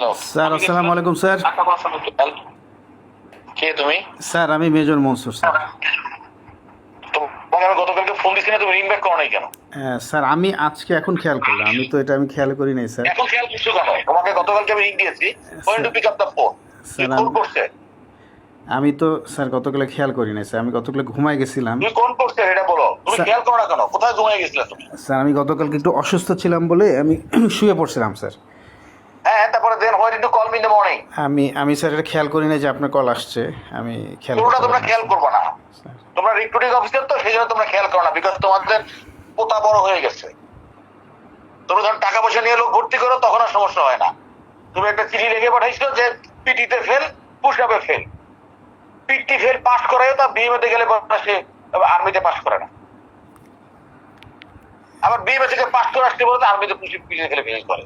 Hello sir আসসালামু আলাইকুম sir. কে? তুমি? স্যার আমি মেজর মনসুর স্যার। আমি গতকালকে ফোন দিচ্ছি না তুমি রিং ব্যাক করো নাই কেন? হ্যাঁ, স্যার আমি আজকে এখন খেয়াল করলাম। আমি তো এটা আমি খেয়াল করি নাই স্যার। এখন খেয়াল করছ কেন? তোমাকে গতকালকে আমি রিং দিয়েছি। Point to pick up the phone sir, phone করছে? আমি তো স্যার গতকালে খেয়াল করি নাই স্যার। আমি গতকালে গেছিলাম। তুমি কোন করছে এটা বলো। তুমি খেয়াল করো না কেন? কোথায় ঘুমিয়ে গেছিলে তুমি? স্যার আমি গতকালকে একটু অসুস্থ ছিলাম বলে আমি শুয়ে পড়ছিলাম স্যার। তারপরে then did you call me in the morning? আমি আমি স্যার এটা খেয়াল করি নাই যে আপনার কল আসছে। আমি খেয়াল পুরোটা তোমরা খেয়াল করবে না। তোমরা রিক্রুটিং অফিসার তো সেই জন্য তোমরা খেয়াল করো না বিকজ তোমাদের পোতা বড় হয়ে গেছে। যখন টাকা পয়সা নিয়ে লোক ভর্তি করো তখন আর সমস্যা হয় না। তুমি একটা চিঠি লিখে পাঠাইছো যে পিটিতে ফেল পুশ আপে ফেল পিটি ফেল পাস করায় তা বিএমএতে গেলে সে আর্মিতে পাস করে না। আবার বিএমএ থেকে পাস করে আসতে বলতে আর্মিতে পুষে পিটিতে ফেলে ফেল করে।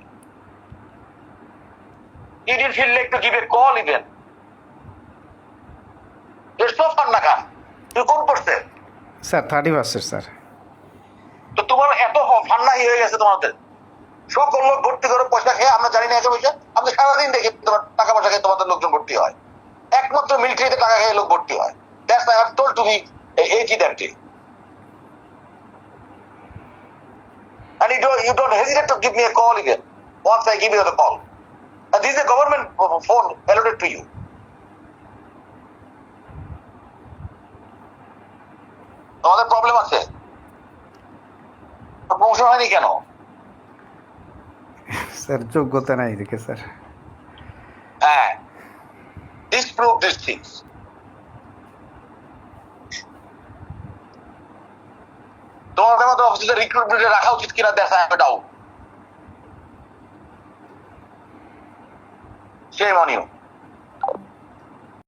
I did feel like to give a call even it's so fun না কাম তুমি কোন করছে স্যার থার্টি ফার্স্টের স্যার। তো তোমার এত ফান্নাই হয়ে গেছে তোমাদের। সকল লোক ভর্তি করে পয়সা খেয়ে আমরা জানি না এত পয়সা আমরা সারাদিন দেখি তোমার টাকা পয়সা খেয়ে তোমাদের লোকজন ভর্তি হয়। একমাত্র মিলিটারিতে টাকা খেয়ে লোক ভর্তি হয়। That's I have told to me এই জি that day And you don't, you don't hesitate to give me a call again. Once I give you the call. And this is a government phone allotted to you. তোমাদের problem আছে? Promotion হয়নি কেন? Sir যোগ্যতা নাই দেখে sir. হ্যাঁ। Disprove these things. তোমাদের মতো অফিসে রিক্রুটমেন্টে রাখা উচিত কিনা দেখা একটা ডাউট সেই মনিও